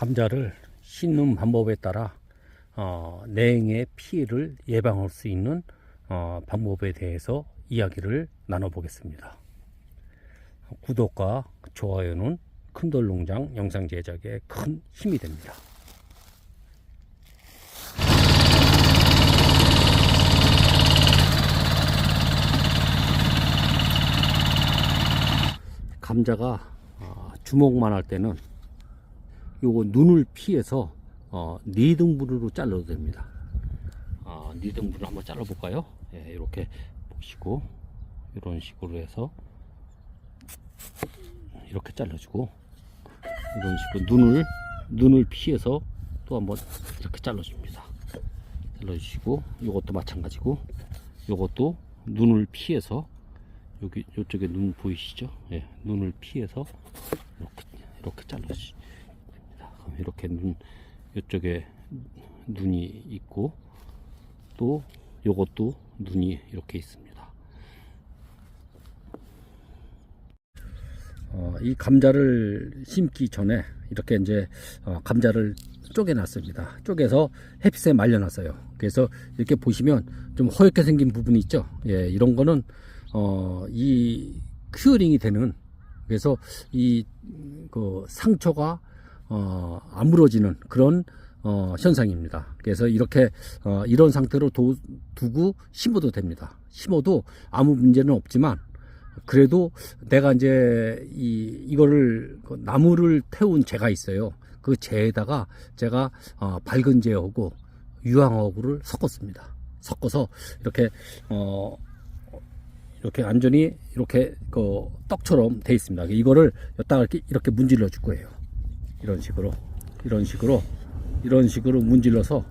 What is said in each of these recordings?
감자를 씻는 방법에 따라 어, 냉의 피해를 예방할 수 있는 어, 방법에 대해서 이야기를 나눠보겠습니다. 구독과 좋아요는 큰돌농장 영상 제작에 큰 힘이 됩니다. 감자가 어, 주먹만 할 때는 요거 눈을 피해서 어, 4등분으로 잘라도 됩니다. 아, 4등분을 한번 잘라 볼까요? 예, 이렇게 보시고 이런 식으로 해서 이렇게 잘라주고 이런 식으로 눈을 눈을 피해서 또 한번 이렇게 잘라줍니다. 잘라주시고 이것도 마찬가지고 이것도 눈을 피해서 여기 이쪽에 눈 보이시죠? 예, 눈을 피해서 이렇게 이렇게. 그럼 이렇게 눈 이쪽에 눈이 있고 또 요것도 눈이 이렇게 있습니다. 어, 이 감자를 심기 전에 이렇게 이제 어, 감자를 쪼개놨습니다. 쪼개서 햇빛에 말려놨어요. 그래서 이렇게 보시면 좀 허옇게 생긴 부분이 있죠. 예, 이런 거는 어, 이 큐어링이 되는 그래서 이 그 상처가 어, 아물어지는 그런 어, 현상입니다. 그래서 이렇게 어, 이런 상태로 도, 두고 심어도 됩니다. 심어도 아무 문제는 없지만 그래도 내가 이제 이 이거를 그 나무를 태운 재가 있어요. 그 재에다가 제가 어, 밝은 재하고 유황하고를 섞었습니다. 섞어서 이렇게 어 이렇게 완전히 이렇게 그 떡처럼 돼 있습니다. 이거를 여기다가 이렇게 이렇게 문질러 줄 거예요. 이런 식으로 이런 식으로 이런 식으로 문질러서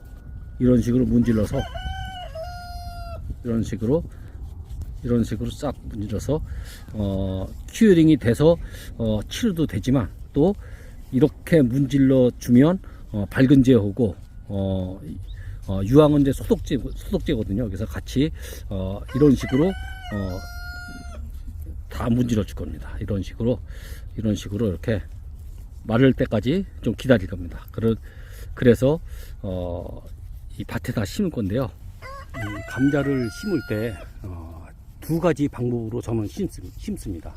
이런 식으로 문질러서 이런 식으로 이런 식으로 싹 문질러서 어 큐어링이 돼서 어 치료도 되지만 또 이렇게 문질러 주면 어 밝은 제하고 어, 어 유황은 이제 소독제 소독제거든요. 그래서 같이 어 이런 식으로 어 다 문질러 줄 겁니다. 이런 식으로 이런 식으로 이렇게 마를 때까지 좀 기다릴 겁니다. 그래서 어, 이 밭에다 심을 건데요. 이 감자를 심을 때 어, 두 가지 방법으로 저는 심습, 니다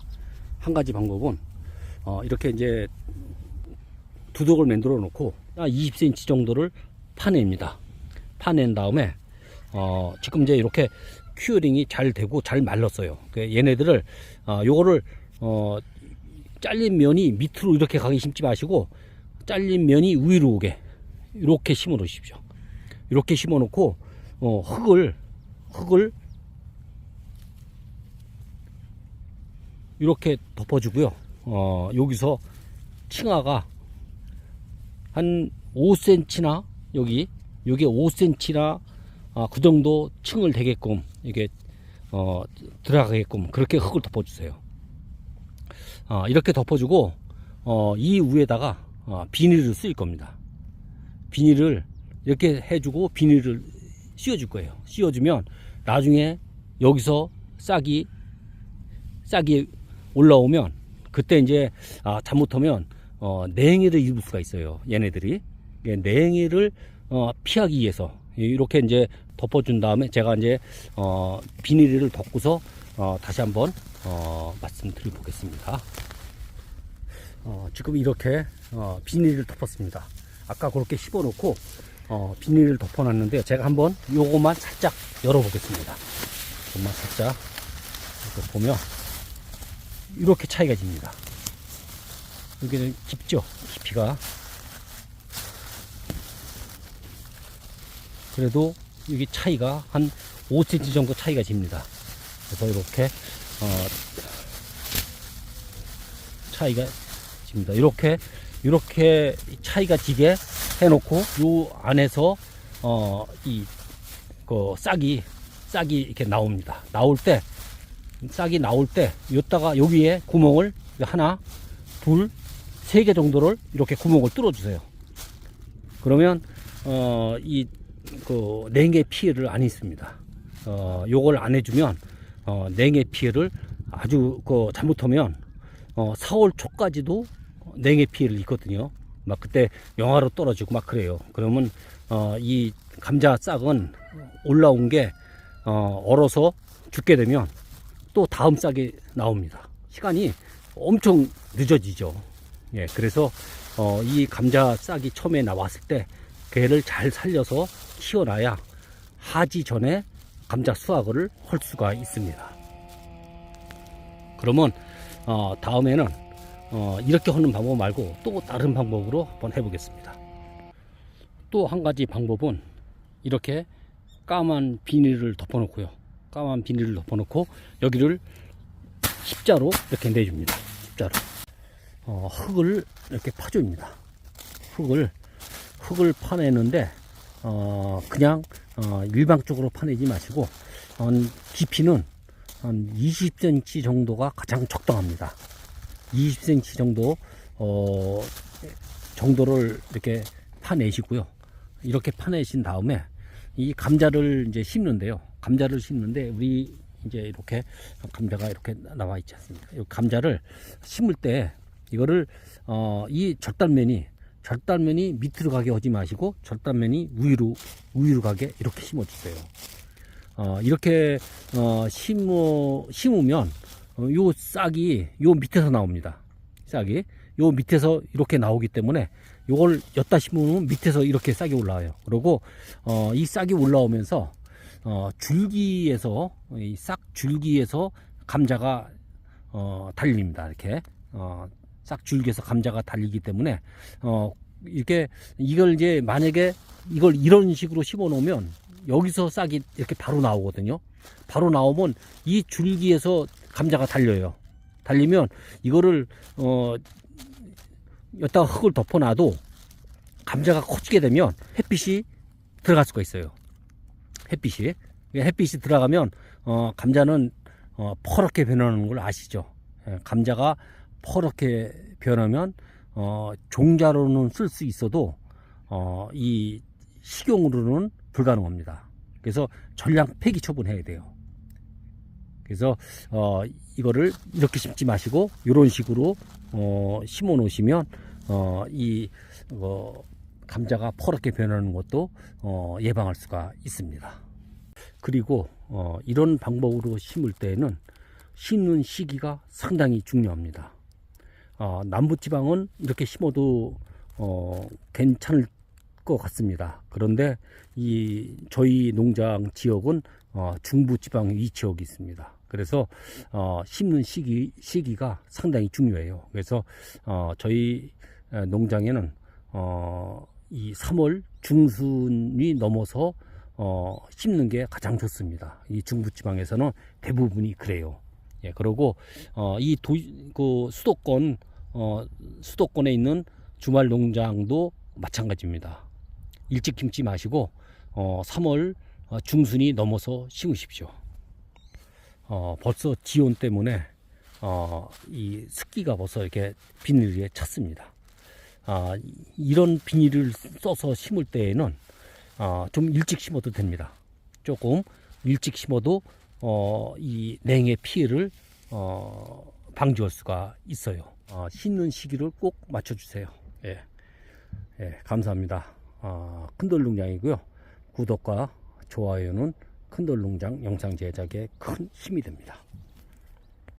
한 가지 방법은 어, 이렇게 이제 두둑을 만들어 놓고 20cm 정도를 파냅니다. 파낸 다음에 어, 지금 이제 이렇게 큐어링이 잘 되고 잘 말랐어요. 그 얘네들을 어, 요거를 어, 잘린 면이 밑으로 이렇게 가게 심지 마시고 잘린 면이 위로 오게 이렇게 심어 놓으십시오. 이렇게 심어 놓고 어, 흙을 흙을 이렇게 덮어주고요. 어, 여기서 층하가 한 5cm나 여기 여기 5cm나 아, 그 정도 층을 되게끔 이게 어, 들어가게끔 그렇게 흙을 덮어주세요. 어, 이렇게 덮어주고 어, 이 위에다가 어, 비닐을 쓸 겁니다. 비닐을 이렇게 해주고 비닐을 씌워줄 거예요. 씌워주면 나중에 여기서 싹이 싹이 올라오면 그때 이제 아, 잘못하면 어, 냉해를 입을 수가 있어요. 얘네들이 냉해를 어, 피하기 위해서 이렇게 이제 덮어준 다음에 제가 이제 어, 비닐을 덮고서 어, 다시 한번 어, 말씀드려 보겠습니다. 어, 지금 이렇게 어, 비닐을 덮었습니다. 아까 그렇게 씹어놓고 어, 비닐을 덮어놨는데 제가 한번 요것만 살짝 열어보겠습니다. 요것만 살짝 이렇게 보면 이렇게 차이가 집니다. 여기는 깊죠? 깊이가 그래도 여기 차이가 한 5cm 정도 차이가 집니다. 그래서 이렇게 어, 차이가 집니다. 이렇게 이렇게 차이가 지게 해놓고 요 안에서 어, 이 그 싹이 싹이 이렇게 나옵니다. 나올 때 싹이 나올 때 여기다가 여기에 구멍을 하나, 둘, 세 개 정도를 이렇게 구멍을 뚫어 주세요. 그러면 어, 이그 냉해 피해를 안 있습니다. 어, 요걸 안 해주면 어, 냉해 피해를 아주 그 잘못하면 어, 4월 초까지도 냉해 피해를 있거든요. 막 그때 영하로 떨어지고 막 그래요. 그러면 어, 이 감자 싹은 올라온 게 어, 얼어서 죽게 되면 또 다음 싹이 나옵니다. 시간이 엄청 늦어지죠. 예, 그래서 어, 이 감자 싹이 처음에 나왔을 때 걔를 잘 살려서 키워놔야 하지 전에 감자 수확을 할 수가 있습니다. 그러면 어, 다음에는 어, 이렇게 하는 방법 말고 또 다른 방법으로 한번 해보겠습니다. 또 한 가지 방법은 이렇게 까만 비닐을 덮어놓고요. 까만 비닐을 덮어놓고 여기를 십자로 이렇게 내줍니다. 십자로. 어, 흙을 이렇게 파줍니다. 흙을 흙을 파내는데 어, 그냥 어, 일방적으로 파내지 마시고 한 깊이는 한 20cm 정도가 가장 적당합니다. 20cm 정도 어, 정도를 이렇게 파내시고요. 이렇게 파내신 다음에 이 감자를 이제 심는데요. 감자를 심는데 우리 이제 이렇게 감자가 이렇게 나와 있지 않습니까? 이 감자를 심을 때 이거를 어, 이 절단면이 절단면이 밑으로 가게 하지 마시고 절단면이 위로 위로 가게 이렇게 심어 주세요. 어, 이렇게 어, 심어 심으면 어, 요 싹이 요 밑에서 나옵니다. 싹이 요 밑에서 이렇게 나오기 때문에 요걸 엿다 심으면 밑에서 이렇게 싹이 올라와요. 그리고 어, 이 싹이 올라오면서 어, 줄기에서 이 싹 줄기에서 감자가 어, 달립니다. 이렇게 어, 싹 줄기에서 감자가 달리기 때문에 어, 이렇게 이걸 이제 만약에 이걸 이런 식으로 심어 놓으면 여기서 싹이 이렇게 바로 나오거든요. 바로 나오면 이 줄기에서 감자가 달려요. 달리면 이거를 어 여기다가 흙을 덮어놔도 감자가 커지게 되면 햇빛이 들어갈 수가 있어요. 햇빛이 햇빛이 들어가면 어 감자는 어 퍼렇게 변하는 걸 아시죠? 예, 감자가 퍼렇게 변하면 어 종자로는 쓸 수 있어도 어 이 식용으로는 불가능합니다. 그래서 전량 폐기 처분해야 돼요. 그래서 어 이거를 이렇게 심지 마시고 이런 식으로 어 심어 놓으시면 어 이 어, 감자가 퍼렇게 변하는 것도 어 예방할 수가 있습니다. 그리고 어 이런 방법으로 심을 때에는 심는 시기가 상당히 중요합니다. 어 남부 지방은 이렇게 심어도 어 괜찮을 것 같습니다. 그런데 이 저희 농장 지역은 어, 중부 지방 위 지역이 있습니다. 그래서 어, 심는 시기 시기가 상당히 중요해요. 그래서 어, 저희 에, 농장에는 어, 이 3월 중순이 넘어서 어, 심는 게 가장 좋습니다. 이 중부 지방에서는 대부분이 그래요. 예, 그리고 어, 이 도, 그 수도권 어, 수도권에 있는 주말 농장도 마찬가지입니다. 일찍 심지 마시고 어, 3월 어, 중순이 넘어서 심으십시오. 어, 벌써 지온 때문에 어, 이 습기가 벌써 이렇게 비닐 위에 찼습니다. 아, 이런 비닐을 써서 심을 때에는 어, 좀 일찍 심어도 됩니다. 조금 일찍 심어도 어, 이 냉의 피해를 어, 방지할 수가 있어요. 어, 심는 시기를 꼭 맞춰주세요. 예, 예 감사합니다. 어, 큰돌농장이고요. 구독과 좋아요는 큰돌농장 영상 제작에 큰 힘이 됩니다.